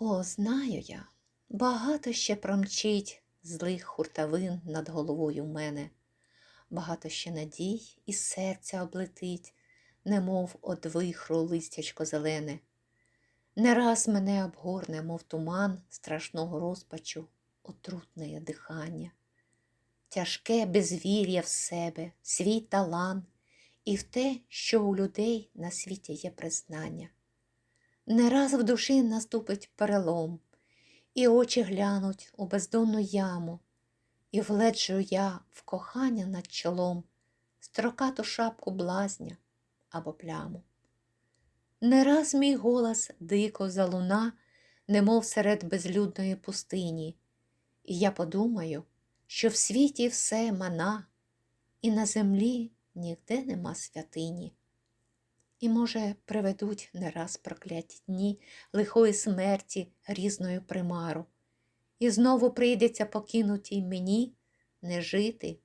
О, знаю я, багато ще промчить злих хуртавин над головою в мене, багато ще надій і серця облетить, немов од вихру листячко зелене. Не раз мене обгорне, мов туман страшного розпачу, отрутне дихання. Тяжке безвір'я в себе, свій талант і в те, що у людей на світі є признання. Не раз в душі наступить перелом, і очі глянуть у бездонну яму, і вледжу я в кохання над чолом строкату шапку блазня або пляму. Не раз мій голос дико залуна, немов серед безлюдної пустині, і я подумаю, що в світі все мана, і на землі ніде нема святині. І, може, приведуть не раз прокляті дні лихої смерті різною примару, і знову прийдеться покинутій мені не жити,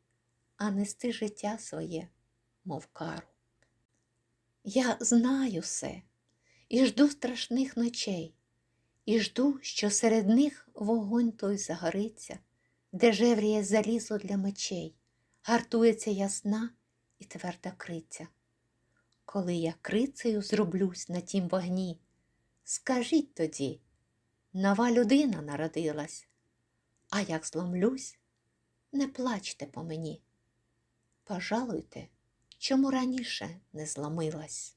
а нести життя своє, мов кару. Я знаю все і жду страшних ночей, і жду, що серед них вогонь той загориться, де жевріє залізо для мечей, гартується ясна і тверда криця. Коли я крицею зроблюсь на тім вогні, скажіть тоді, нова людина народилась, а як зломлюсь, не плачте по мені. Пожалуйте, чому раніше не зломилась.